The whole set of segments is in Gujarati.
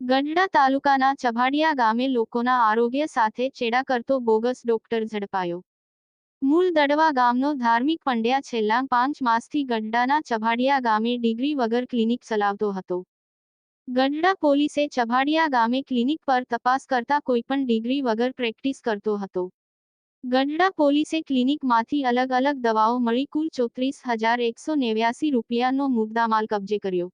ગઢડા તાલુકાના ચભાડિયા ગામે લોકોના આરોગ્ય સાથે ચેડા કરતો બોગસ ડોક્ટર ઝડપાયો. મૂળ દડવા ગામનો ધાર્મિક પંડ્યા છેલ્લા પાંચ માસથી ગઢડાના ચભાડિયા ગામે ડિગ્રી વગર ક્લિનિક ચલાવતો હતો. ગઢડા પોલીસે ચભાડિયા ગામે ક્લિનિક પર તપાસ કરતા કોઈપણ ડિગ્રી વગર પ્રેક્ટિસ કરતો હતો. ગઢડા પોલીસે ક્લિનિકમાંથી અલગ અલગ દવાઓ મળી કુલ ચોત્રીસ હજાર એકસો નેવ્યાસી રૂપિયાનો મુદ્દામાલ કબજે કર્યો.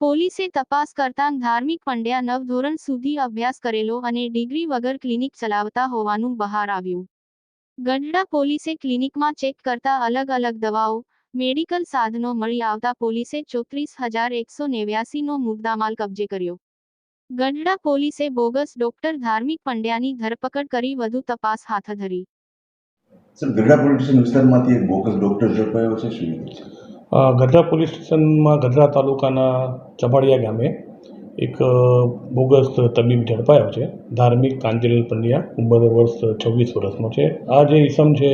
પોલીસે તપાસ કરતાં ધાર્મિક પંડ્યા નવ ધોરણ સુધી અભ્યાસ કરેલો અને ડિગ્રી વગર ક્લિનિક ચલાવતા હોવાનું બહાર આવ્યું. ગઢડા પોલીસે ક્લિનિકમાં ચેક કરતા અલગ અલગ દવાઓ, મેડિકલ સાધનો મળી આવતા પોલીસે ચોત્રીસ હજાર એકસો નેવ્યાસીનો મુદ્દામાલ કબજે કર્યો. ગઢડા પોલીસે બોગસ ડોક્ટર ધાર્મિક પંડ્યાની ધરપકડ કરી વધુ તપાસ હાથ ધરી. સર, ગઢડા પોલીસ વિસ્તારમાંથી બોગસ ડોક્ટર ઝડપાયો છે, શું ગઢડા પોલીસ સ્ટેશનમાં ગઢડા તાલુકાના ચબાડિયા ગામે એક બોગસ તબીબ ઝડપાયો છે. ધાર્મિક કાંતિલ પંડ્યા, ઉંમર વર્ષ છવ્વીસ વર્ષનો છે. આ જે ઈસમ છે,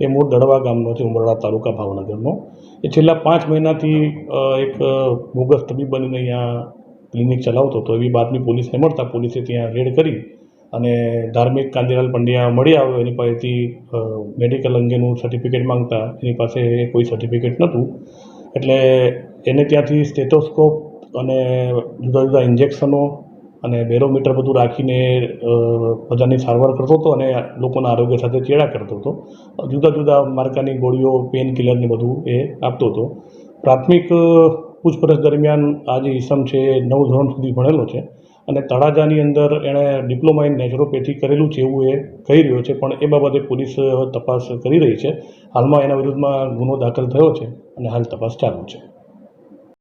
એ મૂળ દડવા ગામનો છે, ઉમરડા તાલુકા ભાવનગરનો. એ છેલ્લા પાંચ મહિનાથી એક બોગસ તબીબ બનીને અહીંયા ક્લિનિક ચલાવતો હતો. એવી બાતમી પોલીસને મળતા પોલીસે ત્યાં રેડ કરી અને ધાર્મિક કાંતિલાલ પંડ્યા મળી આવ્યો, એની પાસેથી મેડિકલ અંગેનું સર્ટિફિકેટ માંગતા, એની પાસે કોઈ સર્ટિફિકેટ નહોતું. એટલે એને ત્યાંથી સ્ટેથોસ્કોપ અને જુદા જુદા ઇન્જેક્શનો અને બેરોમીટર બધું રાખીને બધાની સારવાર કરતો હતો અને લોકોના આરોગ્ય સાથે ચેડા કરતો હતો. જુદા જુદા માર્કાની ગોળીઓ પેન કિલરને બધું એ આપતો હતો. પ્રાથમિક પૂછપરછ દરમિયાન આ જે ઈસમ છે એ નવ ધોરણ સુધી ભણેલો છે. અને તળાજાની અંદર એણે ડિપ્લોમા ઇન નેચરોપેથી કરેલું છે એવું એ કહી રહ્યો છે, પણ એ બાબતે પોલીસ તપાસ કરી રહી છે. હાલમાં એના વિરુદ્ધમાં ગુનો દાખલ થયો છે અને હાલ તપાસ ચાલુ છે.